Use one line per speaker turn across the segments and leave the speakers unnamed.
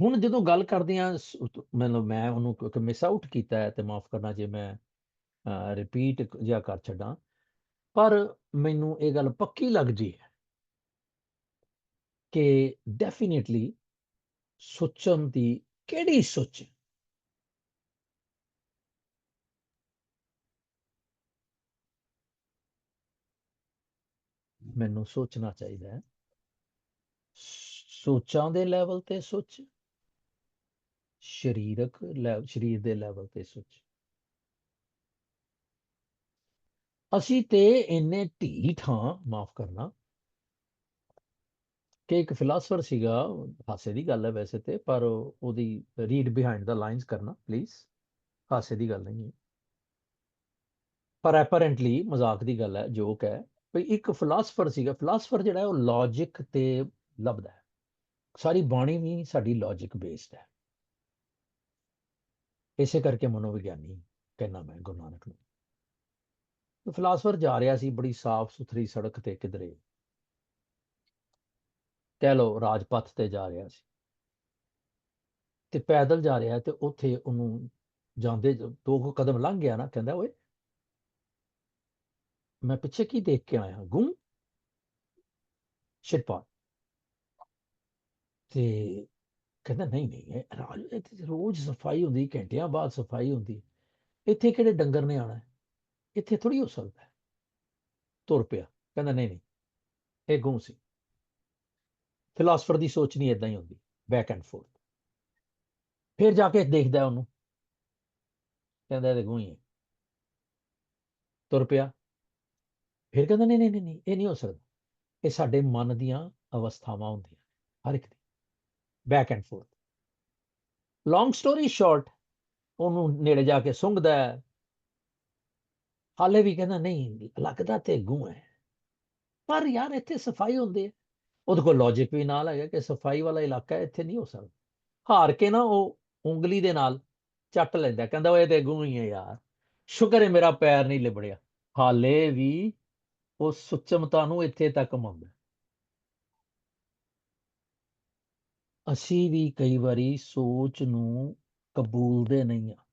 ਹੁਣ ਜਦੋਂ ਗੱਲ ਕਰਦੇ ਆ ਮਤਲਬ ਮੈਂ ਉਹਨੂੰ ਕਿਉਂਕਿ ਮਿਸ ਆਊਟ ਕੀਤਾ ਹੈ ਤੇ ਮਾਫ ਕਰਨਾ ਜੇ ਮੈਂ ਰਿਪੀਟ ਜਾਂ ਕਰ ਛੱਡਾਂ, ਪਰ ਮੈਨੂੰ ਇਹ ਗੱਲ ਪੱਕੀ ਲੱਗਦੀ ਹੈ ਕਿ ਡੈਫੀਨਿਟਲੀ ਸੋਚਣ ਦੀ ਕਿਹੜੀ ਸੋਚ ਮੈਨੂੰ ਸੋਚਣਾ ਚਾਹੀਦਾ ਹੈ। ਸੋਚਾਂ ਦੇ ਲੈਵਲ ਤੇ ਸੋਚ। ਸਰੀਰਕ ਲੈਵਲ ਸਰੀਰ ਦੇ ਲੈਵਲ ਤੇ ਸੋਚ। ਅਸੀਂ ਤੇ ਇੰਨੇ ਢੀਠ ਹਾਂ, ਮਾਫ ਕਰਨਾ। ਕਿ ਇੱਕ ਫਿਲਾਸਫਰ ਸੀਗਾ, ਹਾਸੇ ਦੀ ਗੱਲ ਹੈ ਵੈਸੇ ਤੇ, ਪਰ ਉਹਦੀ ਰੀਡ ਬਿਹਾਈਂਡ ਦਾ ਲਾਈਨਸ ਕਰਨਾ ਪਲੀਜ਼ ਹਾਸੇ ਦੀ ਗੱਲ ਨਹੀਂ ਹੈ। ਪਰ ਐਪਰੈਂਟਲੀ ਮਜ਼ਾਕ ਦੀ ਗੱਲ ਹੈ ਜੋਕ ਹੈ। ਵੀ ਇੱਕ ਫਿਲਾਸਫਰ ਸੀਗਾ ਫਿਲਾਸਫਰ ਜਿਹੜਾ ਉਹ ਲੌਜੀਕ ਤੇ ਲੱਭਦਾ ਹੈ। ਸਾਰੀ ਬਾਣੀ ਵੀ ਸਾਡੀ ਲੌਜੀਕ ਬੇਸਡ ਹੈ। ਇਸੇ ਕਰਕੇ ਮਨੋਵਿਗਿਆਨੀ ਕਹਿਣਾ ਮੈਂ, ਗੁਰੂ ਨਾਨਕ ਨੂੰ। ਫਿਲਾਸਫਰ ਜਾ ਰਿਹਾ ਸੀ ਬੜੀ ਸਾਫ਼ ਸੁਥਰੀ ਸੜਕ ਤੇ ਕਿਧਰੇ। ਕਹਿ ਲੋ ਰਾਜਪਥ ਤੇ ਜਾ ਰਿਹਾ ਸੀ। ਤੇ ਪੈਦਲ ਜਾ ਰਿਹਾ ਤੇ ਉੱਥੇ ਉਹਨੂੰ ਜਾਂਦੇ ਦੋ ਕਦਮ ਲੰਘ ਗਿਆ ਨਾ, ਕਹਿੰਦਾ, ਓਏ, ਮੈਂ ਪਿੱਛੇ ਕੀ ਦੇਖ ਕੇ ਆਇਆ? ਗੁੰਮ? ਸ਼ਿਰਪਾ ਤੇ ਕਹਿੰਦਾ, ਨਹੀਂ ਨਹੀਂ, ਇਹ ਰਾਜ ਇੱਥੇ ਰੋਜ਼ ਸਫ਼ਾਈ ਹੁੰਦੀ, ਘੰਟਿਆਂ ਬਾਅਦ ਸਫ਼ਾਈ ਹੁੰਦੀ। ਇੱਥੇ ਕਿਹੜੇ ਡੰਗਰ ਨੇ ਆਣਾ ਇੱਥੇ ਥੋੜੀ ਹੋ ਸਕਦਾ ਤੁਰ ਪਿਆ, ਕਹਿੰਦਾ, ਨਹੀਂ ਨਹੀਂ, ਇਹ ਗੂੰ ਸੀ। ਫਿਲਾਸਫਰ ਦੀ ਸੋਚ ਨਹੀਂ ਇਦਾਂ ਹੀ ਹੁੰਦੀ ਬੈਕ ਐਂਡ ਫੋਰਥ ਫਿਰ ਜਾ ਕੇ ਦੇਖਦਾ ਉਹਨੂੰ। ਕਹਿੰਦਾ, ਇਹ ਗੂੰ ਹੀ ਤੁਰ ਪਿਆ। ਫਿਰ ਕਹਿੰਦਾ ਨਹੀਂ ਨਹੀਂ ਨਹੀਂ, ਇਹ ਨਹੀਂ ਹੋ ਸਕਦਾ। ਇਹ ਸਾਡੇ ਮਨ ਦੀਆਂ ਅਵਸਥਾਵਾਂ ਹੁੰਦੀਆਂ, ਹਰ ਇੱਕ ਦੀ। Back and forth long story short ਉਹਨੂੰ ਨੇੜੇ ਜਾ ਕੇ ਸੁੰਘਦਾ ਹੈ। ਹਾਲੇ ਵੀ ਕਹਿੰਦਾ, ਨਹੀਂ, ਲੱਗਦਾ ਤੇ ਗੂੰ ਹੈ। ਪਰ ਯਾਰ ਇੱਥੇ ਸਫ਼ਾਈ ਹੁੰਦੀ ਹੈ। ਉਹਦੇ ਕੋਲ ਲੌਜੀਕ ਵੀ ਨਾਲ ਹੈਗਾ ਕਿ ਸਫ਼ਾਈ ਵਾਲਾ ਇਲਾਕਾ ਇੱਥੇ ਨਹੀਂ ਹੋ ਸਕਦਾ। ਹਾਰ ਕੇ ਨਾ ਉਹ ਉਂਗਲੀ ਦੇ ਨਾਲ ਚੱਟ ਲੈਂਦਾ, ਕਹਿੰਦਾ ਉਹ ਇਹ ਤੇ ਗੂੰ ਹੀ ਹੈ ਯਾਰ। ਸ਼ੁਕਰ ਹੈ ਮੇਰਾ ਪੈਰ ਨਹੀਂ ਲਿਬੜਿਆ। ਹਾਲੇ ਵੀ ਉਹ ਸੁਚਮਤਾ ਨੂੰ ਇੱਥੇ ਤੱਕ ਮੰਨਦਾ ਅਸੀਂ ਵੀ ਕਈ ਵਾਰੀ ਸੋਚ ਨੂੰ ਕਬੂਲਦੇ ਨਹੀਂ ਆ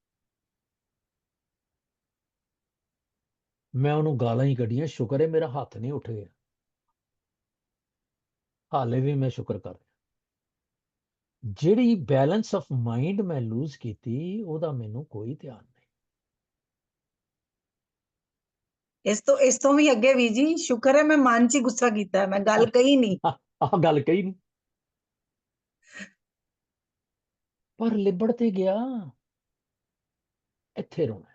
ਮੈਂ ਉਹਨੂੰ ਗਾਲਾਂ ਹੀ ਕੱਢੀਆਂ ਸ਼ੁਕਰ ਹੈ ਮੇਰਾ ਹੱਥ ਨਹੀਂ ਉੱਠ ਗਿਆ। ਹਾਲੇ ਵੀ ਮੈਂ ਸ਼ੁਕਰ ਕਰ ਰਿਹਾ। ਜਿਹੜੀ ਬੈਲੈਂਸ ਆਫ ਮਾਈਂਡ ਮੈਂ ਲੂਜ਼ ਕੀਤੀ ਉਹਦਾ ਮੈਨੂੰ ਕੋਈ ਧਿਆਨ ਨਹੀਂ।
ਇਸ ਤੋਂ ਇਸ ਤੋਂ ਵੀ ਅੱਗੇ ਵੀ ਜੀ ਸ਼ੁਕਰ ਹੈ ਮੈਂ ਮਨ 'ਚ ਗੁੱਸਾ ਕੀਤਾ ਮੈਂ ਗੱਲ ਕਹੀ ਨਹੀਂ।
ਆਹ ਗੱਲ ਕਹੀ ਨਹੀਂ ਪਰ ਲਿਬੜ ਤੇ ਗਿਆ। ਇੱਥੇ ਰੋਣਾ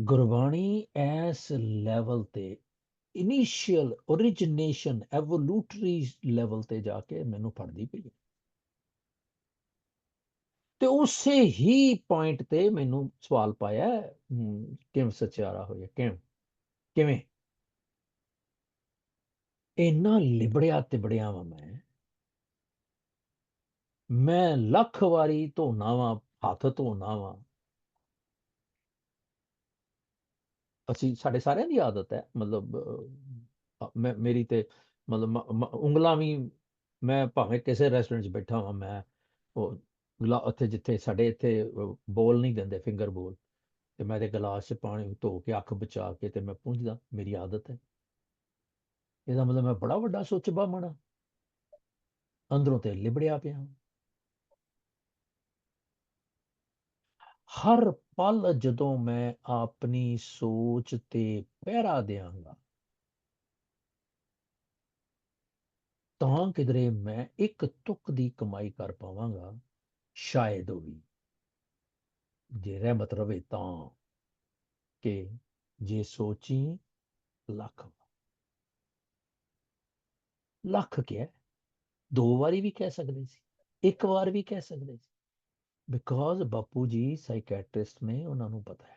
ਗੁਰਬਾਣੀ ਐਸ ਲੈਵਲ ਤੇ ਇਨੀਸ਼ੀਅਲ origination ਐਵੋਲੂਟਰੀ ਲੈਵਲ ਤੇ ਜਾ ਕੇ ਮੈਨੂੰ ਫੜਦੀ ਪਈ ਤੇ ਉਸੇ ਹੀ ਪੁਆਇੰਟ ਤੇ ਮੈਨੂੰ ਸਵਾਲ ਪਾਇਆ ਕਿਵੇਂ ਸਚਿਆਰਾ ਹੋਇਆ, ਕਿਵੇਂ ਕਿਵੇਂ? ਇੰਨਾ ਲਿਬੜਿਆ ਤਿਬੜਿਆ ਵਾਂ ਮੈਂ। ਮੈਂ ਲੱਖ ਵਾਰੀ ਧੋਣਾ ਵਾਂ, ਹੱਥ ਧੋਣਾ ਵਾਂ। ਅਸੀਂ, ਸਾਡੇ ਸਾਰਿਆਂ ਦੀ ਆਦਤ ਹੈ, ਮਤਲਬ ਮੈਂ, ਮੇਰੀ ਤੇ ਮਤਲਬ ਉਂਗਲਾਂ ਵੀ ਮੈਂ ਭਾਵੇਂ ਕਿਸੇ ਰੈਸਟੋਰੈਂਟ 'ਚ ਬੈਠਾ ਹਾਂ ਮੈਂ ਉਹ ਉੱਥੇ ਜਿੱਥੇ ਸਾਡੇ ਇੱਥੇ ਬੋਲ ਨਹੀਂ ਦਿੰਦੇ ਫਿੰਗਰ ਬੋਲ, ਤੇ ਮੈਂ ਤੇ ਗਲਾਸ 'ਚ ਪਾਣੀ ਧੋ ਕੇ, ਅੱਖ ਬਚਾ ਕੇ ਤੇ ਮੈਂ ਪੁੰਝਦਾ, ਮੇਰੀ ਆਦਤ ਹੈ। ਇਹਦਾ ਮਤਲਬ ਮੈਂ ਬੜਾ ਵੱਡਾ ਸੋਚਬਾ ਮਣਾ ਅੰਦਰੋਂ ਤੇ ਲਿਬੜਿਆ ਪਿਆ ਹਰ ਪਲ ਜਦੋਂ ਮੈਂ ਆਪਣੀ ਸੋਚ ਤੇ ਪਹਿਰਾ ਦੇਵਾਂਗਾ ਤਾਂ ਕਿਧਰੇ ਮੈਂ ਇੱਕ ਤੁਕ ਦੀ ਕਮਾਈ ਕਰ ਪਾਵਾਂਗਾ, ਸ਼ਾਇਦ ਉਹ ਵੀ। ਜੇ ਰਹਿਮਤ ਰਵੇ ਤਾਂ ਕਿ ਜੇ ਸੋਚੀ, ਲੱਖ। ਲੱਖ ਕਿਹਾ ਦੋ ਵਾਰੀ ਵੀ ਕਹਿ ਸਕਦੇ ਸੀ, ਇੱਕ ਵਾਰ ਵੀ ਕਹਿ ਸਕਦੇ ਸੀ। ਬਿਕੋਜ਼ ਬਾਪੂ ਜੀ ਸਾਈਕੈਟ੍ਰਿਸਟ ਨੇ ਉਹਨਾਂ ਨੂੰ ਪਤਾ ਹੈ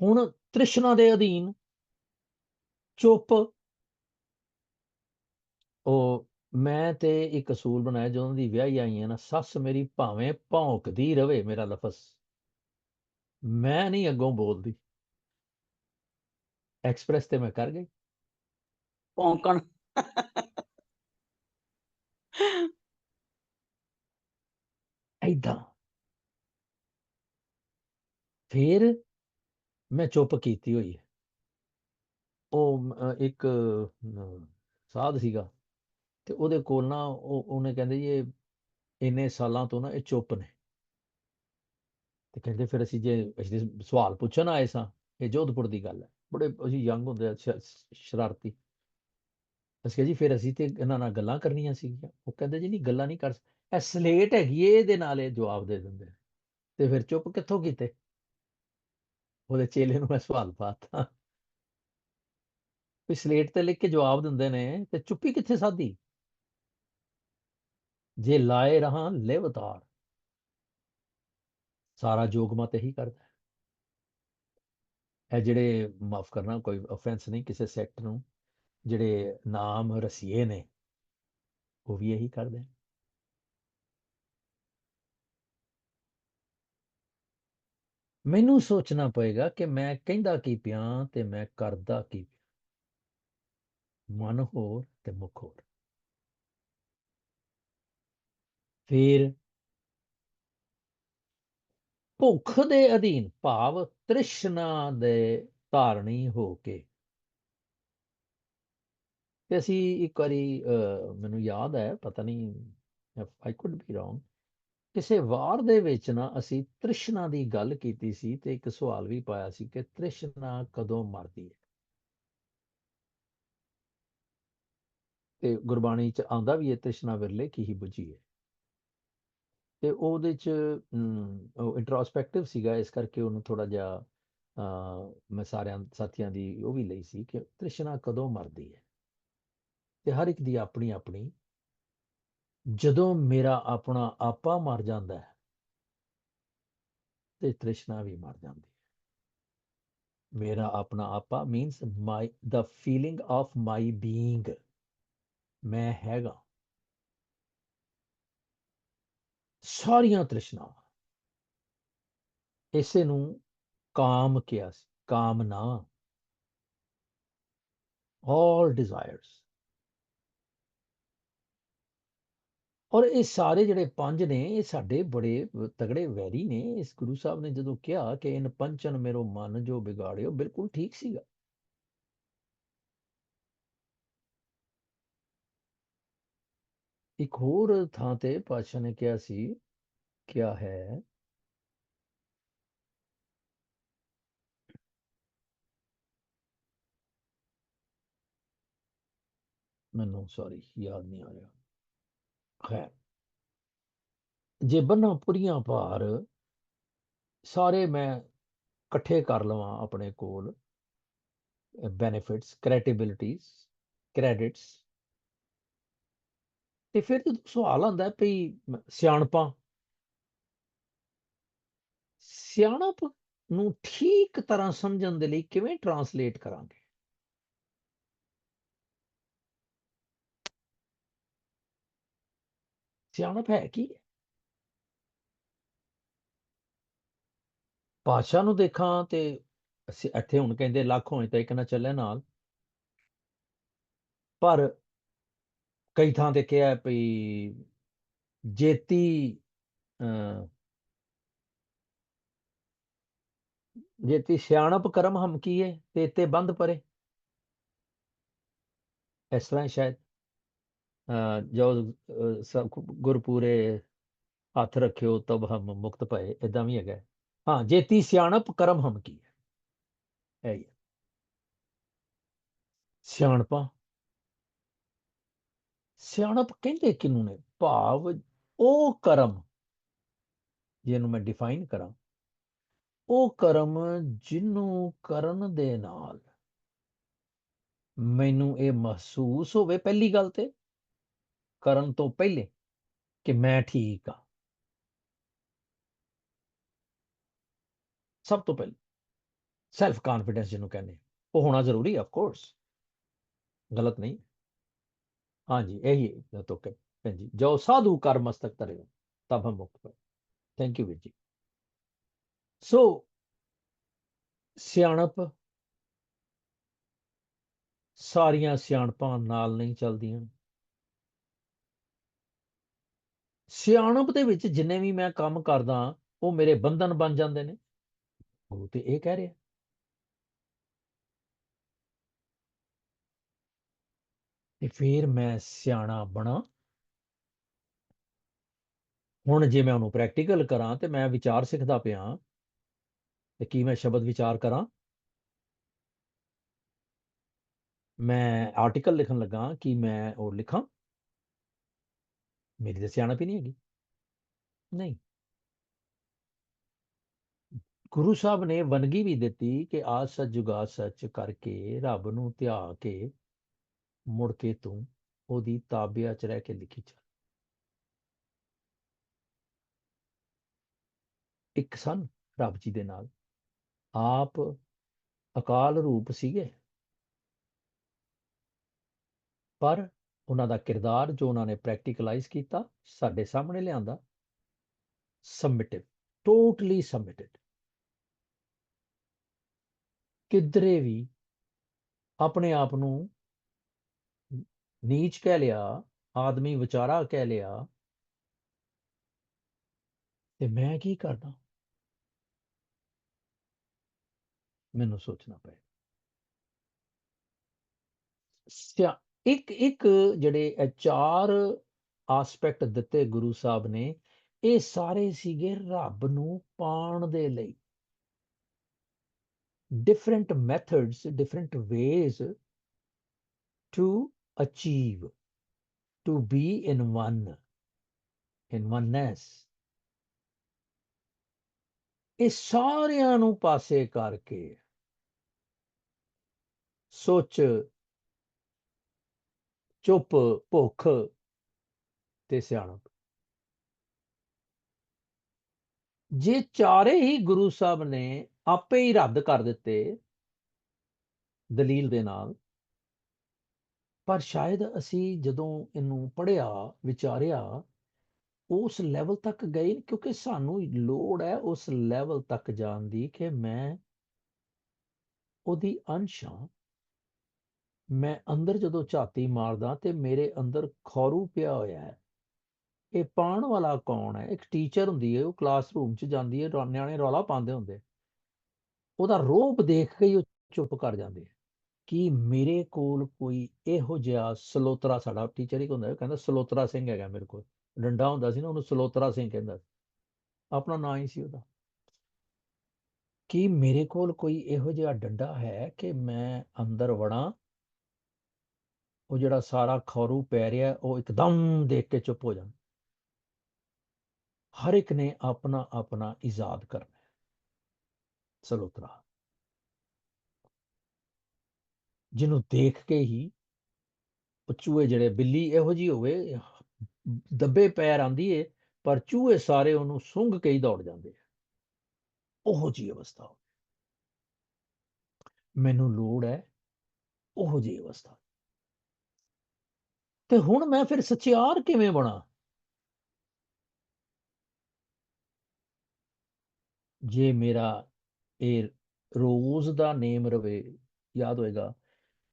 ਹੁਣ ਤ੍ਰਿਸ਼ਨਾ ਦੇ ਅਧੀਨ ਚੁੱਪ ਉਹ ਮੈਂ ਤੇ ਇੱਕ ਅਸੂਲ ਬਣਾਇਆ ਜਦੋਂ ਦੀ ਵਿਆਹੀ ਆਈ ਹੈ ਨਾ ਸੱਸ ਮੇਰੀ ਭਾਵੇਂ ਭੌਂਕਦੀ ਰਵੇ ਮੇਰਾ ਲਫ਼ਜ਼ ਮੈਂ ਨਹੀਂ ਅੱਗੋਂ ਬੋਲਦੀ ਐਕਸਪ੍ਰੈਸ ਤੇ ਮੈਂ ਕਰ ਗਈ
ਭੌਂਕਣ
ਏਦਾਂ। ਫਿਰ ਮੈਂ ਚੁੱਪ ਕੀਤੀ ਹੋਈ। ਉਹ ਮ- ਇੱਕ ਅ, ਸਾਧ ਸੀਗਾ ਤੇ ਉਹਦੇ ਕੋਲ ਨਾ ਉਹ ਉਹਨੇ ਕਹਿੰਦੇ ਜੀ ਇਹ ਇੰਨੇ ਸਾਲਾਂ ਤੋਂ ਨਾ ਇਹ ਚੁੱਪ ਨੇ। ਤੇ ਕਹਿੰਦੇ ਫਿਰ ਅਸੀਂ ਜੇ ਅਸੀਂ ਤੇ ਸਵਾਲ ਪੁੱਛਣ ਆਏ ਸਾਂ ਇਹ ਜੋਧਪੁਰ ਦੀ ਗੱਲ ਹੈ। ਬੜੇ ਅਸੀਂ ਯੰਗ ਹੁੰਦੇ ਆ, ਸ਼- ਸ਼ਰਾਰਤੀ। ਅਸੀਂ ਕਿਹਾ ਜੀ ਫਿਰ ਅਸੀਂ ਤੇ ਇਹਨਾਂ ਨਾਲ ਗੱਲਾਂ ਕਰਨੀਆਂ ਸੀਗੀਆਂ। ਉਹ ਕਹਿੰਦੇ ਜੀ ਨਹੀਂ ਗੱਲਾਂ ਨਹੀਂ ਕਰ ਸ- ਇਹ ਸਲੇਟ ਹੈਗੀ ਏ, ਇਹਦੇ ਨਾਲ ਇਹ ਜਵਾਬ ਦੇ ਦਿੰਦੇ ਨੇ। ਤੇ ਫਿਰ ਚੁੱਪ ਕਿੱਥੋਂ ਕੀਤੇ? ਉਹਦੇ ਚੇਲੇ ਨੂੰ ਮੈਂ ਸਵਾਲ ਪਾਤਾ। ਵੀ ਸਲੇਟ ਤੇ ਲਿਖ ਕੇ ਜਵਾਬ ਦਿੰਦੇ ਨੇ ਤੇ ਚੁੱਪੀ ਕਿੱਥੇ ਸਾਦੀ ਜੇ ਲਾਏ ਰਹਾ ਲਿਵ ਤਾਰ ਸਾਰਾ ਜੋਗ ਮਤ ਇਹੀ ਕਰਦਾ ਹੈ। ਇਹ ਜਿਹੜੇ ਮਾਫ ਕਰਨਾ ਕੋਈ ਆਫੈਂਸ ਨਹੀਂ ਕਿਸੇ ਸੈਕਟ ਨੂੰ। ਜਿਹੜੇ ਨਾਮ ਰਸੀਏ ਨੇ, ਉਹ ਵੀ ਇਹੀ ਕਰਦੇ ਨੇ। ਮੈਨੂੰ ਸੋਚਣਾ ਪਏਗਾ ਕਿ ਮੈਂ ਕਹਿੰਦਾ ਕੀ ਪਿਆ ਤੇ ਮੈਂ ਕਰਦਾ ਕੀ ਪਿਆ ਮਨ ਹੋਰ ਤੇ ਮੁਖ ਹੋਰ ਫਿਰ ਭੁੱਖ ਦੇ ਅਧੀਨ ਭਾਵ ਤ੍ਰਿਸ਼ਨਾ ਦੇ ਧਾਰਣੀ ਹੋ ਕੇ ਤੇ ਅਸੀਂ ਇੱਕ ਵਾਰੀ ਅਹ, ਮੈਨੂੰ ਯਾਦ ਹੈ ਪਤਾ ਨਹੀਂ ਆਈ ਕੁਡ ਬੀ ਰੋਂਗ ਕਿਸੇ ਵਾਰ ਦੇ ਵਿੱਚ ਨਾ ਅਸੀਂ ਤ੍ਰਿਸ਼ਨਾ ਦੀ ਗੱਲ ਕੀਤੀ ਸੀ ਤੇ ਇੱਕ ਸਵਾਲ ਵੀ ਪਾਇਆ ਸੀ ਕਿ ਤ੍ਰਿਸ਼ਨਾ ਕਦੋਂ ਮਰਦੀ ਹੈ? ਤੇ ਗੁਰਬਾਣੀ ਚ ਆਉਂਦਾ ਵੀ ਹੈ ਤ੍ਰਿਸ਼ਨਾ ਵਿਰਲੇ ਕੀ ਹੀ ਬੁਝੀ ਹੈ। ਤੇ ਉਹਦੇ ਚ ਉਹ ਇੰਟਰੋਸਪੈਕਟਿਵ ਸੀਗਾ ਇਸ ਕਰਕੇ ਉਹਨੂੰ ਥੋੜਾ ਜਿਹਾ ਅਹ, ਮੈਂ ਸਾਰਿਆਂ ਸਾਥੀਆਂ ਦੀ ਉਹ ਵੀ ਲਈ ਸੀ ਕਿ ਤ੍ਰਿਸ਼ਨਾ ਕਦੋਂ ਮਰਦੀ ਹੈ? ਤੇ ਹਰ ਇੱਕ ਦੀ ਆਪਣੀ ਆਪਣੀ। ਜਦੋਂ ਮੇਰਾ ਆਪਣਾ ਆਪਾ ਮਰ ਜਾਂਦਾ ਹੈ, ਤੇ ਤ੍ਰਿਸ਼ਨਾ ਵੀ ਮਰ ਜਾਂਦੀ ਹੈ। ਮੇਰਾ ਆਪਣਾ ਆਪਾ means my the feeling of my being ਮੈਂ ਹੈਗਾ। ਸਾਰੀਆਂ ਤ੍ਰਿਸ਼ਨਾਵਾਂ। ਇਸੇ ਨੂੰ ਕਾਮ ਕਿਹਾ ਸੀ, ਕਾਮਨਾ। All desires ਔਰ ਇਹ ਸਾਰੇ ਜਿਹੜੇ ਪੰਜ ਨੇ, ਇਹ ਸਾਡੇ ਬੜੇ ਤਗੜੇ ਵੈਰੀ ਨੇ। ਇਸ ਗੁਰੂ ਸਾਹਿਬ ਨੇ ਜਦੋਂ ਕਿਹਾ ਕਿ ਇਨ ਪੰਚਨ ਮੇਰੋ ਮਨ ਜੋ ਵਿਗਾੜਿਓ ਬਿਲਕੁਲ ਠੀਕ ਸੀਗਾ। ਇੱਕ ਹੋਰ ਥਾਂ ਤੇ ਪਾਤਸ਼ਾਹ ਨੇ ਕਿਹਾ ਸੀ, ਕਿਆ ਹੈ? ਮੈਨੂੰ ਸੌਰੀ ਯਾਦ ਨਹੀਂ ਆ ਰਿਹਾ। ਖੈਰ ਜੇ ਬੰਨਾ ਪੁਰੀਆਂ ਭਾਰ, ਸਾਰੇ ਮੈਂ ਇਕੱਠੇ ਕਰ ਲਵਾਂ ਆਪਣੇ ਕੋਲ ਬੈਨੀਫਿਟਸ ਕ੍ਰੈਡੀਬਿਲਿਟੀਜ਼ ਕ੍ਰੈਡਿਟਸ ਤੇ ਫਿਰ ਜਦੋਂ ਸਵਾਲ ਆਉਂਦਾ ਹੈ ਭਈ ਸਿਆਣਪਾਂ। ਸਿਆਣਪ ਨੂੰ ਠੀਕ ਤਰ੍ਹਾਂ ਸਮਝਣ ਦੇ ਲਈ ਕਿਵੇਂ ਟਰਾਂਸਲੇਟ ਕਰਾਂਗੇ? ਸਿਆਣਪ ਹੈ ਕੀ? ਹੈ ਭਾਸ਼ਾ ਨੂੰ ਦੇਖਾਂ ਤੇ ਅਸੀਂ ਇੱਥੇ ਹੁਣ ਕਹਿੰਦੇ ਲੱਖ ਹੋਏ ਤਾਂ ਇੱਕ ਨਾ ਚੱਲੇ ਨਾਲ। ਪਰ ਕਈ ਥਾਂ ਤੇ ਕਿਹਾ ਭਈ ਜੇਤੀ ਅਹ, ਜੇਤੀ ਸਿਆਣਪ ਕਰਮ ਹਮ ਕੀਏ ਤੇ ਤੇ ਬੰਦ ਪਰੇ। ਇਸ ਤਰ੍ਹਾਂ ਸ਼ਾਇਦ ਜੋ ਅਹ, ਸਭ ਗੁਰਪੂਰੇ ਹੱਥ ਰੱਖਿਓ ਤਬ ਹਮ ਮੁਕਤ ਪਏ ਇਦਾਂ ਵੀ ਹੈਗਾ। ਹਾਂ ਜੇਤੀ ਸਿਆਣਪ ਕਰਮ ਹਮ ਕੀ ਹੈ ਇਹ ਹੈ। ਸਿਆਣਪਾਂ। ਸਿਆਣਪ ਕਹਿੰਦੇ ਕਿਨੂੰ ਨੇ? ਭਾਵ ਉਹ ਕਰਮ ਜਿਹਨੂੰ ਮੈਂ ਡਿਫਾਈਨ ਕਰਾਂ। ਉਹ ਕਰਮ ਜਿਹਨੂੰ ਕਰਨ ਦੇ ਨਾਲ ਮੈਨੂੰ ਇਹ ਮਹਿਸੂਸ ਹੋਵੇ ਪਹਿਲੀ ਗੱਲ ਤੇ। ਕਰਨ ਤੋਂ ਪਹਿਲੇ ਕਿ ਮੈਂ ਠੀਕ ਆ ਸਭ ਤੋਂ ਪਹਿਲੇ ਸੈਲਫ ਕੌਨਫੀਡੈਂਸ ਜਿਹਨੂੰ ਕਹਿੰਦੇ ਉਹ ਹੋਣਾ ਜ਼ਰੂਰੀ ਆਫ ਕੋਰਸ ਗਲਤ ਨਹੀਂ। ਹਾਂਜੀ, ਇਹੀ ਹੈ ਤੋਂ ਕਿ ਜੀ, ਜੋ ਸਾਧੂ ਕਰ ਮਸਤਕ ਤਰੇ ਤਬ ਹਮ ਮੁਕਤ ਹੋਏ ਥੈਂਕ ਯੂ ਵੀਰ ਜੀ। ਸੋ ਸਿਆਣਪ ਸਾਰੀਆਂ ਸਿਆਣਪਾਂ ਨਾਲ ਨਹੀਂ ਚੱਲਦੀਆਂ। ਸਿਆਣਪ ਦੇ ਵਿੱਚ ਜਿੰਨੇ ਵੀ ਮੈਂ ਕੰਮ ਕਰਦਾ ਉਹ ਮੇਰੇ ਬੰਧਨ ਬਣ ਜਾਂਦੇ ਨੇ। ਉਹ ਤੇ ਇਹ ਕਹਿ ਰਿਹਾ। ਤੇ ਫਿਰ ਮੈਂ ਸਿਆਣਾ ਬਣਾ। ਹੁਣ ਜੇ ਮੈਂ ਉਹਨੂੰ ਪ੍ਰੈਕਟੀਕਲ ਕਰਾਂ ਤੇ ਮੈਂ ਵਿਚਾਰ ਸਿੱਖਦਾ ਪਿਆ ਤੇ ਕੀ ਮੈਂ ਸ਼ਬਦ ਵਿਚਾਰ ਕਰਾਂ? ਮੈਂ ਆਰਟੀਕਲ ਲਿਖਣ ਲੱਗਾ ਕਿ ਮੈਂ ਉਹ ਲਿਖਾਂ। ਮੇਰੀ ਤਾਂ ਸਿਆਣਪ ਹੀ ਨਹੀਂ ਹੈਗੀ। ਨਹੀਂ। ਗੁਰੂ ਸਾਹਿਬ ਨੇ ਵਨਗੀ ਵੀ ਦਿੱਤੀ ਕਿ ਆ ਸੱਚ ਜੁਗਾ ਸੱਚ ਕਰਕੇ ਰੱਬ ਨੂੰ ਧਿਆ ਕੇ ਮੁੜ ਕੇ ਤੂੰ ਉਹਦੀ ਤਾਬਿਆ ਚ ਰਹਿ ਕੇ ਲਿਖੀ ਚੱਲ। ਇੱਕ ਸਨ ਰੱਬ ਜੀ ਦੇ ਨਾਲ। ਆਪ ਅਕਾਲ ਰੂਪ ਸੀਗੇ। ਪਰ ਉਹਨਾਂ ਦਾ ਕਿਰਦਾਰ ਜੋ ਉਹਨਾਂ ਨੇ ਪ੍ਰੈਕਟੀਕਲਾਈਜ਼ ਕੀਤਾ, ਸਾਡੇ ਸਾਹਮਣੇ ਲਿਆਂਦਾ। ਸਬਮਿਟਿਵ ਟੋਟਲੀ ਸਬਮਿਟਡ ਕਿਧਰੇ ਵੀ ਆਪਣੇ ਆਪ ਨੂੰ ਨੀਚ ਕਹਿ ਲਿਆ, ਆਦਮੀ ਵਿਚਾਰਾ ਕਹਿ ਲਿਆ, ਤੇ ਮੈਂ ਕੀ ਕਰਦਾ? ਮੈਨੂੰ ਸੋਚਣਾ ਪਏ। ਸਿਆ- ਇੱਕ ਇੱਕ ਜਿਹੜੇ ਇਹ ਚਾਰ ਆਸਪੈਕਟ ਦਿੱਤੇ ਗੁਰੂ ਸਾਹਿਬ ਨੇ ਇਹ ਸਾਰੇ ਸੀਗੇ ਰੱਬ ਨੂੰ ਪਾਣ ਦੇ ਲਈ different methods different ways to achieve to be in one in oneness ਇਹ ਸਾਰਿਆਂ ਨੂੰ ਪਾਸੇ ਕਰਕੇ ਸੋਚ ਚੁੱਪ ਭੁੱਖ ਤੇ ਸਿਆਣਪ। ਜੇ ਚਾਰੇ ਹੀ ਗੁਰੂ ਸਾਹਿਬ ਨੇ ਆਪੇ ਹੀ ਰੱਦ ਕਰ ਦਿੱਤੇ ਦਲੀਲ ਦੇ ਨਾਲ, ਪਰ ਸ਼ਾਇਦ ਅਸੀਂ ਜਦੋਂ ਇਹਨੂੰ ਪੜਿਆ ਵਿਚਾਰਿਆ, ਉਸ ਲੈਵਲ ਤੱਕ ਗਏ ਕਿਉਂਕਿ ਸਾਨੂੰ ਲੋੜ ਹੈ ਉਸ ਲੈਵਲ ਤੱਕ ਜਾਣ ਦੀ ਕਿ ਮੈਂ ਉਹਦੀ ਅੰਸ਼ ਹਾਂ ਮੈਂ ਅੰਦਰ ਜਦੋਂ ਝਾਤੀ ਮਾਰਦਾ ਤੇ ਮੇਰੇ ਅੰਦਰ ਖੌਰੂ ਪਿਆ ਹੋਇਆ ਹੈ। ਇਹ ਪਾਣ ਵਾਲਾ ਕੌਣ ਹੈ? ਇੱਕ ਟੀਚਰ ਹੁੰਦੀ ਹੈ, ਉਹ ਕਲਾਸਰੂਮ 'ਚ ਜਾਂਦੀ ਹੈ ਨਿਆਣੇ ਰੌਲਾ ਪਾਉਂਦੇ ਹੁੰਦੇ। ਉਹਦਾ ਰੋਪ ਦੇਖ ਕੇ ਉਹ ਚੁੱਪ ਕਰ ਜਾਂਦੇ ਕਿ ਮੇਰੇ ਕੋਲ ਕੋਈ ਇਹੋ ਜਿਹਾ ਸਲੋਤਰਾ ਸਾਡਾ ਟੀਚਰ ਹੀ ਹੁੰਦਾ ਕਹਿੰਦਾ ਸਲੋਤਰਾ ਸਿੰਘ ਹੈਗਾ ਮੇਰੇ ਕੋਲ। ਡੰਡਾ ਹੁੰਦਾ ਸੀ ਨਾ, ਉਹਨੂੰ ਸਲੋਤਰਾ ਸਿੰਘ ਕਹਿੰਦਾ ਸੀ। ਆਪਣਾ ਨਾਂ ਹੀ ਸੀ ਉਹਦਾ। ਕਿ ਮੇਰੇ ਕੋਲ ਕੋਈ ਇਹੋ ਜਿਹਾ ਡੰਡਾ ਹੈ ਕਿ ਮੈਂ ਅੰਦਰ ਵੜਾਂ ਉਹ ਜਿਹੜਾ ਸਾਰਾ ਖੌਰੂ ਪੈ ਰਿਹਾ ਉਹ ਇੱਕਦਮ ਦੇਖ ਕੇ ਚੁੱਪ ਹੋ ਜਾਣ ਹਰ ਇੱਕ ਨੇ ਆਪਣਾ ਆਪਣਾ ਇਜਾਦ ਕਰਨਾ ਹੈ। ਸਲੋਤਰਾ ਜਿਹਨੂੰ ਦੇਖ ਕੇ ਹੀ ਚੂਹੇ ਜਿਹੜੇ ਬਿੱਲੀ ਇਹੋ ਜੀ ਹੋਵੇ, ਦੱਬੇ ਪੈਰ ਆਂਦੀ ਏ, ਪਰ ਚੂਹੇ ਸਾਰੇ ਉਹਨੂੰ ਸੁੰਘ ਕੇ ਹੀ ਦੌੜ ਜਾਂਦੇ ਆ। ਉਹੋ ਜੀ ਅਵਸਥਾ ਹੋਵੇ ਮੈਨੂੰ ਲੋੜ ਹੈ ਉਹੋ ਜੀ ਅਵਸਥਾ ਤੇ ਹੁਣ ਮੈਂ ਫਿਰ ਸਚਿਆਰ ਕਿਵੇਂ ਬਣਾ? ਜੇ ਮੇਰਾ ਇਹ ਰੋਜ਼ ਦਾ ਨੇਮ ਰਵੇ, ਯਾਦ ਹੋਏਗਾ,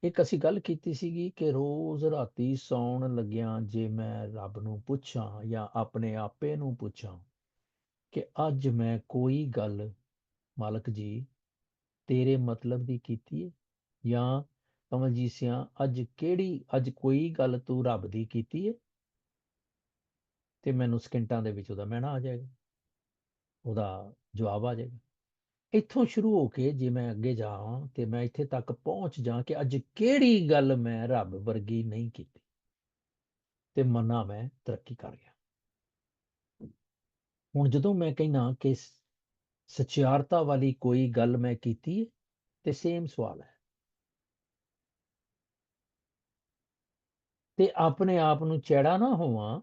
ਇੱਕ ਅਸੀਂ ਗੱਲ ਕੀਤੀ ਸੀਗੀ ਕਿ ਰੋਜ਼ ਰਾਤੀ ਸੌਣ ਲੱਗਿਆਂ ਜੇ ਮੈਂ ਰੱਬ ਨੂੰ ਪੁੱਛਾਂ ਜਾਂ ਆਪਣੇ ਆਪੇ ਨੂੰ ਪੁੱਛਾਂ ਕਿ ਅੱਜ ਮੈਂ ਕੋਈ ਗੱਲ, ਮਾਲਕ ਜੀ, ਤੇਰੇ ਮਤਲਬ ਦੀ ਕੀਤੀ ਹੈ ਜਾਂ ਕਮਲਜੀਤ ਸਿਆਂ ਅੱਜ ਕਿਹੜੀ, ਅੱਜ ਕੋਈ ਗੱਲ ਤੂੰ ਰੱਬ ਦੀ ਕੀਤੀ ਹੈ ਤੇ ਮੈਨੂੰ ਸਕਿੰਟਾਂ ਦੇ ਵਿੱਚ ਉਹਦਾ ਮਹਿਣਾ ਆ ਜਾਏਗਾ। ਉਹਦਾ ਜਵਾਬ ਆ ਜਾਏਗਾ। ਇੱਥੋਂ ਸ਼ੁਰੂ ਹੋ ਕੇ ਜੇ ਮੈਂ ਅੱਗੇ ਜਾਵਾਂ ਤੇ ਮੈਂ ਇੱਥੇ ਤੱਕ ਪਹੁੰਚ ਜਾ ਕਿ ਅੱਜ ਕਿਹੜੀ ਗੱਲ ਮੈਂ ਰੱਬ ਵਰਗੀ ਨਹੀਂ ਕੀਤੀ। ਤੇ ਮਨਾ ਮੈਂ ਤਰੱਕੀ ਕਰ ਗਿਆ। ਹੁਣ ਜਦੋਂ ਮੈਂ ਕਹਿਣਾ ਕਿ ਸਚਿਆਰਤਾ ਵਾਲੀ ਕੋਈ ਗੱਲ ਮੈਂ ਕੀਤੀ ਤੇ ਸੇਮ ਸਵਾਲ ਹੈ। ਤੇ ਆਪਣੇ ਆਪ ਨੂੰ ਚੈੜਾ ਨਾ ਹੋਵਾਂ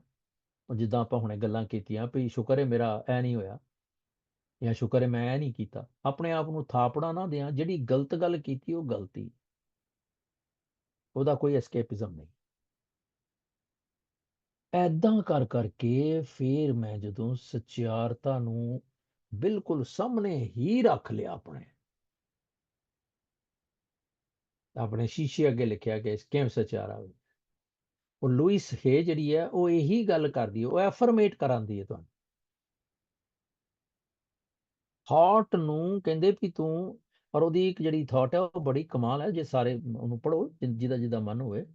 ਜਿੱਦਾਂ ਆਪਾਂ ਹੁਣੇ ਗੱਲਾਂ ਕੀਤੀਆਂ ਵੀ ਸ਼ੁਕਰ ਹੈ ਮੇਰਾ ਐ ਨਹੀਂ ਹੋਇਆ ਜਾਂ ਸ਼ੁਕਰ ਹੈ ਮੈਂ ਇਹ ਨਹੀਂ ਕੀਤਾ। ਆਪਣੇ ਆਪ ਨੂੰ ਥਾਪੜਾ ਨਾ ਦਿਆਂ, ਜਿਹੜੀ ਗਲਤ ਗੱਲ ਕੀਤੀ ਉਹ ਗਲਤੀ। ਉਹਦਾ ਕੋਈ ਐਸਕੇਪਿਜ਼ਮ ਨਹੀਂ। ਐਦਾਂ ਕਰ ਕਰਕੇ ਫਿਰ ਮੈਂ ਜਦੋਂ ਸਚਿਆਰਤਾ ਨੂੰ ਬਿਲਕੁਲ ਸਾਹਮਣੇ ਹੀ ਰੱਖ ਲਿਆ ਆਪਣੇ। ਆਪਣੇ ਸ਼ੀਸ਼ੇ ਅੱਗੇ ਲਿਖਿਆ ਕਿ ਕਿਵੇਂ ਸਚਿਆਰਾ ਹੋਵੇ ਉਹ ਲੂਈਸ ਹੇ ਜਿਹੜੀ ਹੈ, ਉਹ ਇਹੀ ਗੱਲ ਕਰਦੀ ਹੈ, ਉਹ ਐਫਰਮੇਟ ਕਰਾਂਦੀ ਹੈ ਤੁਹਾਨੂੰ। ਥਾਟ ਨੂੰ ਕਹਿੰਦੇ ਵੀ ਤੂੰ ਔਰ ਉਹਦੀ ਇੱਕ ਜਿਹੜੀ ਥਾਟ ਹੈ, ਉਹ ਬੜੀ ਕਮਾਲ ਹੈ, ਜੇ ਸਾਰੇ ਉਹਨੂੰ ਪੜੋ ਜਿਹਦਾ ਜਿਹਦਾ ਮਨ ਹੋਵੇ।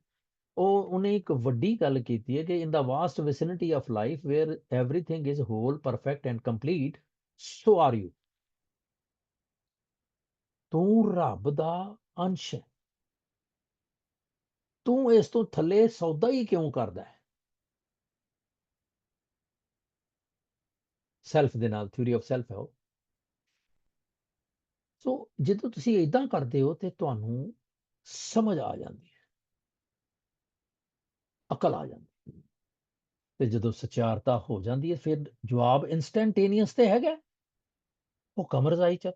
ਉਹ, ਉਹਨੇ ਇੱਕ ਵੱਡੀ ਗੱਲ ਕੀਤੀ ਹੈ ਕਿ in the vast vicinity of life where everything is whole perfect and complete so are you ਤੂੰ ਰੱਬ ਦਾ ਅੰਸ਼ ਹੈ। ਤੂੰ ਇਸ ਤੋਂ ਥੱਲੇ ਸੌਦਾ ਹੀ ਕਿਉਂ ਕਰਦਾ ਹੈ? ਸੈਲਫ ਦੇ ਨਾਲ ਥਿਊਰੀ ਆਫ ਸੈਲਫ ਹੈ ਉਹ। ਸੋ ਜਦੋਂ ਤੁਸੀਂ ਇਦਾਂ ਕਰਦੇ ਹੋ ਤੇ ਤੁਹਾਨੂੰ ਸਮਝ ਆ ਜਾਂਦੀ ਹੈ। ਅਕਲ ਆ ਜਾਂਦੀ ਹੈ। ਤੇ ਜਦੋਂ ਸਚਾਰਤਾ ਹੋ ਜਾਂਦੀ ਹੈ, ਫਿਰ ਜਵਾਬ ਇਨਸਟੈਂਟੇਨੀਅਸ ਤੇ ਹੈਗਾ ਉਹ ਕਮਰਜ਼ਾਈ ਚ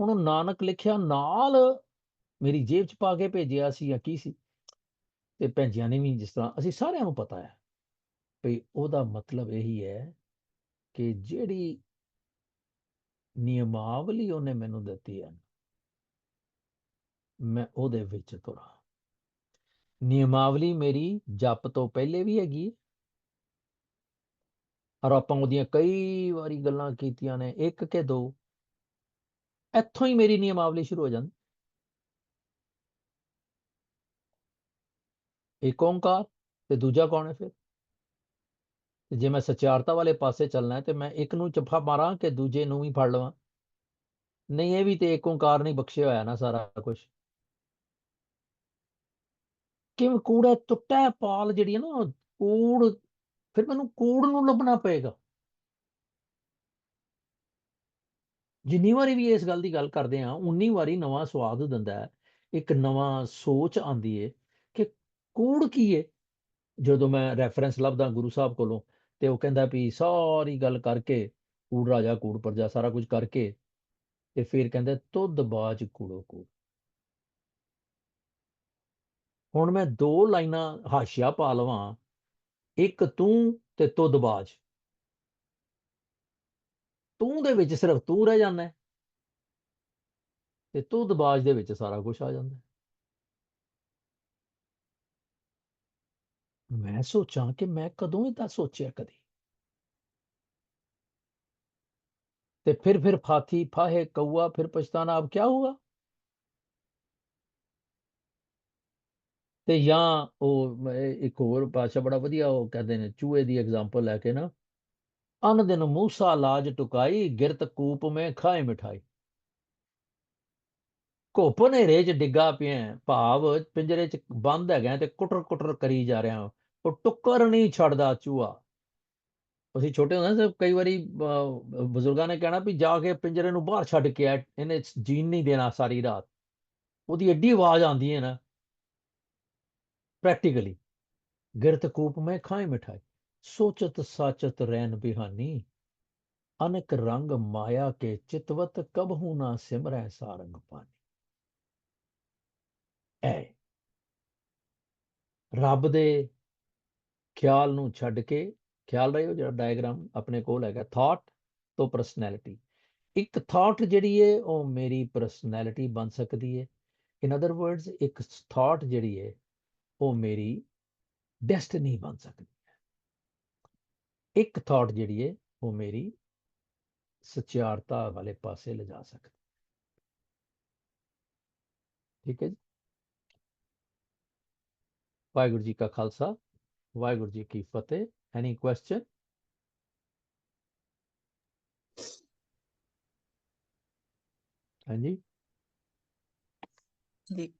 ਹੁਣ ਨਾਨਕ ਲਿਖਿਆ, ਨਾਲ ਮੇਰੀ ਜੇਬ ਚ ਪਾ ਕੇ ਭੇਜਿਆ ਸੀ ਜਾਂ ਕੀ ਸੀ? ਤੇ ਭੈਣਜੀਆਂ ਨੇ ਵੀ ਜਿਸ ਤਰ੍ਹਾਂ, ਅਸੀਂ ਸਾਰਿਆਂ ਨੂੰ ਪਤਾ ਹੈ ਵੀ ਉਹਦਾ ਮਤਲਬ ਇਹੀ ਹੈ ਕਿ ਜਿਹੜੀ ਨਿਯਮਾਵਲੀ ਉਹਨੇ ਮੈਨੂੰ ਦਿੱਤੀ ਹੈ, ਮੈਂ ਉਹਦੇ ਵਿੱਚ ਤੁਰਾਂ। ਨਿਯਮਾਵਲੀ ਮੇਰੀ ਜਪ ਤੋਂ ਪਹਿਲੇ ਵੀ ਹੈਗੀ ਔਰ ਆਪਾਂ ਉਹਦੀਆਂ ਕਈ ਵਾਰੀ ਗੱਲਾਂ ਕੀਤੀਆਂ ਨੇ, ਇੱਕ ਕਿ ਦੋ, ਇੱਥੋਂ ਹੀ ਮੇਰੀ ਨਿਯਮਾਵਲੀ ਸ਼ੁਰੂ ਹੋ ਜਾਂਦੀ। ਇੱਕ ਓੰਕਾਰ ਤੇ ਦੂਜਾ ਕੌਣ ਹੈ ਫਿਰ ਜੇ ਮੈਂ ਸਚਿਆਰਤਾ ਵਾਲੇ ਪਾਸੇ ਚੱਲਣਾ ਹੈ ਤੇ ਮੈਂ ਇੱਕ ਨੂੰ ਚੱਫਾ ਮਾਰਾਂ ਕਿ ਦੂਜੇ ਨੂੰ ਵੀ ਫੜ ਲਵਾਂ ਨਹੀਂ ਇਹ ਵੀ ਤੇ ਇੱਕ ਓੰਕਾਰ ਨਹੀਂ ਬਖਸ਼ਿਆ ਹੋਇਆ ਨਾ ਸਾਰਾ ਕੁਝ ਕਿਵੇਂ ਕੂੜਾ ਟੁੱਟਾ ਪਾਲ ਜਿਹੜੀ ਹੈ ਨਾ ਕੂੜ ਫਿਰ ਮੈਨੂੰ ਕੂੜ ਨੂੰ ਲੱਭਣਾ ਪਏਗਾ ਜਿੰਨੀ ਵਾਰੀ ਵੀ ਇਸ ਗੱਲ ਦੀ ਗੱਲ ਕਰਦੇ ਆ ਉਨੀ ਵਾਰੀ ਨਵਾਂ ਸਵਾਦ ਦਿੰਦਾ ਹੈ ਇੱਕ ਨਵਾਂ ਸੋਚ ਆਂਦੀ ਏ ਕੂੜ ਕੀ ਏ? ਜਦੋਂ ਮੈਂ ਰੈਫਰੈਂਸ ਲੱਭਦਾ ਗੁਰੂ ਸਾਹਿਬ ਕੋਲੋਂ ਤੇ ਉਹ ਕਹਿੰਦਾ ਵੀ ਸਾਰੀ ਗੱਲ ਕਰਕੇ, ਕੂੜ ਰਾਜਾ, ਕੂੜ ਪ੍ਰਜਾ ਸਾਰਾ ਕੁਝ ਕਰਕੇ ਤੇ ਫਿਰ ਕਹਿੰਦਾ ਤੁਧ ਬਾਜ ਕੂੜੋ ਕੂੜ। ਹੁਣ ਮੈਂ ਦੋ ਲਾਈਨਾਂ ਹਾਸ਼ੀਆ ਪਾ ਲਵਾਂ, ਇੱਕ ਤੂੰ ਤੇ ਤੁਧ ਬਾਜ। ਤੂੰ ਦੇ ਵਿੱਚ ਸਿਰਫ ਤੂੰ ਰਹਿ ਜਾਂਦਾ ਹੈ ਤੇ ਤੁਧ ਬਾਜ ਦੇ ਵਿੱਚ ਸਾਰਾ ਕੁਝ ਆ ਜਾਂਦਾ ਮੈਂ ਸੋਚਾਂ ਕਿ ਮੈਂ ਕਦੋਂ ਇਦਾਂ ਸੋਚਿਆ ਕਦੀ। ਤੇ ਫਿਰ ਫਿਰ ਫਾਥੀ, ਫਾਹੇ, ਕਊਆ, ਫਿਰ ਪਛਤਾਨਾ ਅਬ ਕੀ ਹੋਗਾ ਤੇ ਜਾਂ ਉਹ ਇੱਕ ਹੋਰ ਭਾਸ਼ਾ ਬੜਾ ਵਧੀਆ ਉਹ ਕਹਿੰਦੇ ਨੇ, ਚੂਹੇ ਦੀ ਐਗਜ਼ਾਮਪਲ ਲੈ ਕੇ ਨਾ। ਅਨ ਦਿਨ ਮੂਸਾ ਲਾਜ ਟੁਕਾਈ, ਗਿਰਤ ਕੂਪ ਮੇ ਖਾਏ ਮਿਠਾਈ। ਘੁੱਪ ਹਨੇਰੇ ਚ ਡਿੱਗਾ ਪਿਆ ਭਾਵ ਪਿੰਜਰੇ ਚ ਬੰਦ ਹੈਗਾ ਤੇ ਕੁਟਰ ਕੁਟਰ ਕਰੀ ਜਾ ਰਿਹਾ। ਉਹ ਟੁੱਕਰ ਨਹੀਂ ਛੱਡਦਾ ਚੂਹਾ। ਅਸੀਂ ਛੋਟੇ ਹੁੰਦੇ ਸੀ ਕਈ ਵਾਰੀ ਅਹ, ਬਜ਼ੁਰਗਾਂ ਨੇ ਕਹਿਣਾ ਵੀ ਜਾ ਕੇ ਪਿੰਜਰੇ ਨੂੰ ਬਾਹਰ ਛੱਡ ਕੇ ਆ ਇਹਨੇ ਜੀਣ ਨਹੀਂ ਦੇਣਾ ਸਾਰੀ ਰਾਤ। ਉਹਦੀ ਐਡੀ ਆਵਾਜ਼ ਆਉਂਦੀ ਹੈ ਨਾ। ਪ੍ਰੈਕਟੀਕਲੀ ਗਿਰਤ ਕੂਪ ਮੈਂ ਖਾਏ ਮਿਠਾਈ। ਸੋਚਤ ਸਾਚਤ ਰਹਿਣ ਬਿਹਾਨੀ ਅਨਕ ਰੰਗ ਮਾਇਆ ਕੇ ਚਿਤਵਤ ਕਬਹੂ ਨਾ ਸਿਮਰੈ ਸਾਰੰਗ ਪਾਨੀ। ਐ। ਰੱਬ ਦੇ ਖਿਆਲ ਨੂੰ ਛੱਡ ਕੇ, ਖਿਆਲ ਰਹਿਓ ਜਿਹੜਾ ਡਾਇਗਰਾਮ ਆਪਣੇ ਕੋਲ ਹੈਗਾ ਥਾਟ ਤੋਂ ਪਰਸਨੈਲਿਟੀ ਇੱਕ ਥਾਟ ਜਿਹੜੀ ਹੈ ਉਹ ਮੇਰੀ ਪਰਸਨੈਲਿਟੀ ਬਣ ਸਕਦੀ ਹੈ ਇਨ ਅਦਰ ਵਰਡਸ ਇੱਕ ਥਾਟ ਜਿਹੜੀ ਹੈ ਉਹ ਮੇਰੀ ਡੈਸਟੀਨੀ ਬਣ ਸਕਦੀ ਹੈ ਇੱਕ ਥਾਟ ਜਿਹੜੀ ਹੈ ਉਹ ਮੇਰੀ ਸਚਿਆਰਤਾ ਵਾਲੇ ਪਾਸੇ ਲਿਜਾ ਸਕਦੀ ਹੈ। ਠੀਕ ਹੈ ਜੀ? ਵਾਹਿਗੁਰੂ ਜੀ ਕਾ ਖਾਲਸਾ। ਵਾਹਿਗੁਰੂ ਜੀ ਕੀ ਫਤਿਹ। ਐਨੀ ਕੁਐਸਚਨ ਹਾਂਜੀ।
ਜੀ।